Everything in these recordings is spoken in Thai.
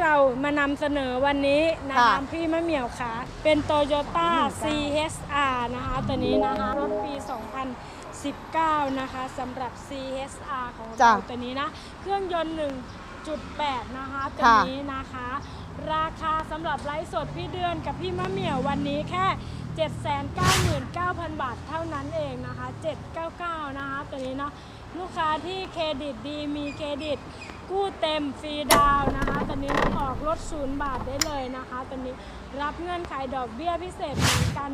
เรามานำเสนอวันนี้นะค่ะคะพี่มะเหมี่ยวค่ะ เป็น Toyota CHR นะคะตัวนี้นะคะรถปี 2019 นะคะสำหรับ CHR ของจ้ะเราตัวนี้นะ เครื่องยนต์ 1.8 นะคะตัวค่ะ นี้นะคะ ราคาสำหรับไลฟ์สดพี่เดือนกับพี่มะเหมี่ยววันนี้แค่ 799,000 บาทเท่านั้นเองนะคะ 799 นะคะตัวนี้เนาะ ลูกค้าที่เครดิตดีมีเครดิต กู้เต็มฟรีดาวนะคะตอนนี้ออกรถศูนย์บาทได้เลยนะคะตอนนี้รับเงื่อนไขดอกเบี้ยพิเศษเหมือนกัน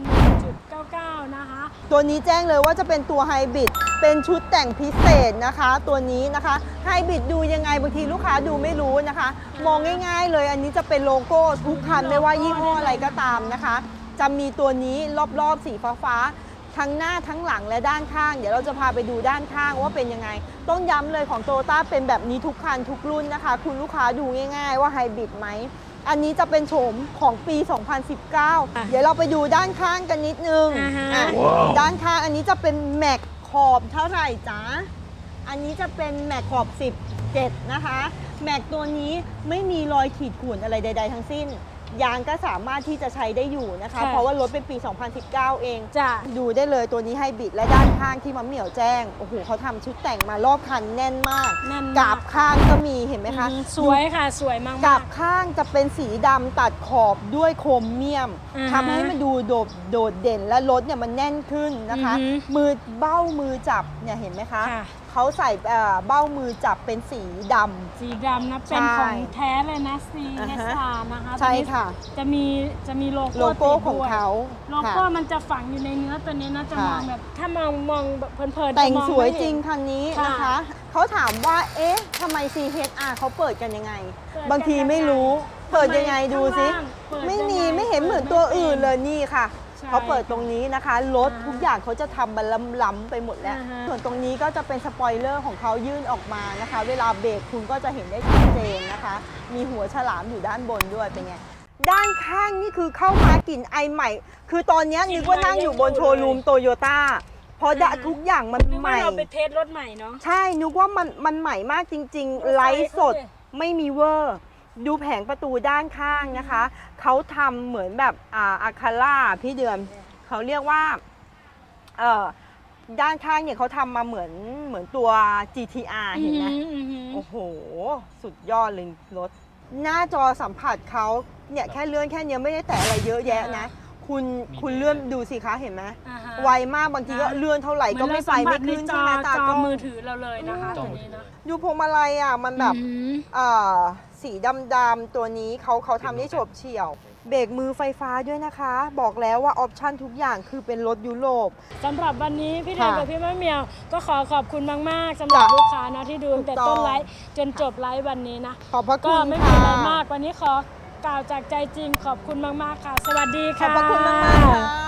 1.99 นะคะ ตัวนี้แจ้งเลยว่าจะเป็นตัวไฮบริดเป็นชุดแต่งพิเศษนะคะ ตัวนี้นะคะไฮบริดดูยังไงบางทีลูกค้าดูไม่รู้นะคะ มองง่าย ๆ เลยอันนี้จะเป็นโลโก้ทุกคันไม่ว่ายี่ห้ออะไรก็ตามนะคะ จะมีตัวนี้รอบๆสีฟ้าๆ ทั้งหน้าทั้งหลังและด้านข้าง เดี๋ยวเราจะพาไปดูด้านข้างว่าเป็นยังไง ต้องย้ำเลยของโตโยต้าเป็นแบบนี้ทุกคันทุกรุ่นนะคะ คุณลูกค้าดูง่าย ๆ ว่าไฮบริดไหม อันนี้จะเป็นโฉมของปี 2019 เดี๋ยวเราไปดูด้านข้างกันนิดนึงอ่าฮะอะด้านข้างอันนี้จะเป็นแม็กขอบเท่าไหร่จ๊ะ อันนี้จะเป็นแม็กขอบ 17 นะคะ แม็กตัวนี้ไม่มีรอยขีดข่วนอะไรใด ๆ ทั้งสิ้น ยางก็สามารถที่จะใช้ได้อยู่นะคะ ค่ะ เพราะว่ารถเป็นปี 2019 เองจะดูได้เลยตัวนี้ไฮบริดและด้านข้างที่มัมเหมี่ยวแจ้ง โอ้โหเขาทำชุดแต่งมารอบคันแน่นมากนั่นกาบข้างก็มีเห็นไหมคะ อืมสวยค่ะสวยมากๆกาบข้างจะเป็นสีดำตัดขอบด้วยโครเมียมอ่าฮะทำให้มันดูโดดโดดเด่นและรถเนี่ยมันแน่นขึ้นนะคะ อือฮึมือเบ้ามือจับเนี่ยเห็นไหมคะ ค่ะ เขาใส่เอ่อเบ้ามือจับเป็นสีดำ สีดำนะเป็นใช่ของแท้เลยนะ C อ่า S ฮะ R นะคะใช่ตัวนี้ค่ะ จะมีจะมีโลโก้โลโก้ติดของด้วยเขาโลโก้ค่ะมันจะฝังอยู่ในเนื้อตัวนี้นะจะมองค่ะ แบบถ้ามองมองแบบเพลินๆแต่งจะมอสวยไม่จเห็นริงคันนี้ค่ะนะคะเขาถามว่า เอ๊ะทำไม CHR เขาเปิดกันยังไง เปิดกันบางทีไม่รู้ยังไงเปิดยังไงดูสิ ข้างล่างเปิดไม่มียังไงไม่เห็นเหมือนตัวอื่นเลยนี่ค่ะ ใช่เขาเปิดตรงนี้นะคะรถอ่าทุกอย่างเขาจะทำบัลล้ำๆไปหมดแล้ว อ่าฮะ ส่วนตรงนี้ก็จะเป็นสปอยเลอร์ของเขายื่นออกมานะคะ เวลาเบรกคุณก็จะเห็นได้ชัดเจนนะคะ มีหัวฉลามอยู่ด้านบนด้วยเป็นไง ด้านข้างนี่คือเข้ามากลิ่นไอใหม่ คือตอนนี้นึกว่านั่งอยู่บนโชว์รูมโตโยต้าเพราะดะทุกอย่างมันนึกใหว่าม่ เราไปเทสรถใหม่เนาะ ใช่นึกว่ามันมันใหม่มากจริง ๆ ไลฟ์สดใช่ไม่มีเวอร์ ดูแผงประตูด้านข้างนะคะ เขาทำเหมือนแบบอ่าอะคาร่าพี่เดือน เขาเรียกว่าเอ่อด้านข้างเนี่ยเขาทำมาเหมือนเหมือนตัว GTR เห็นไหมอือหืออือหือโอ้โห สุดยอดเลยรถ หน้าจอสัมผัสเขาเนี่ยแค่เลื่อนแค่เนี้ยไม่ได้แตะอะไรเยอะแยะนะ คุณคุณเลื่อนดูสิคะเห็นไหมอ่าฮะไวมากบางทีก็เลื่อนเท่าไหร่ก็ไม่ไปไม่ขึ้นจใช่อไหมตาจกล้อองมือถือเราเลยนะคะตัวนี้เนาะดูพวงมาลัยอะมันแบบอืมเอ่อ สีดำๆตัวนี้เขาเขาทำได้โฉบเฉี่ยว เบรกมือไฟฟ้าด้วยนะคะ บอกแล้วว่าออปชั่นทุกอย่างคือเป็นรถยุโรป สำหรับวันนี้พี่เดือนค่ะกับพี่มะเหมียว ก็ขอขอบคุณมากๆสำหรับจ้ะลูกค้าเนาะที่ดูตั้งแต่ถูกต้องต้นไลฟ์จนจบไลฟ์วันนี้นะขอบพระก็คุณไม่มีค่ะอะไรมากวันนี้ขอกล่าวจากใจจริงขอบคุณมากๆค่ะ สวัสดีขอค่ะบพระคุณมากๆค่ะ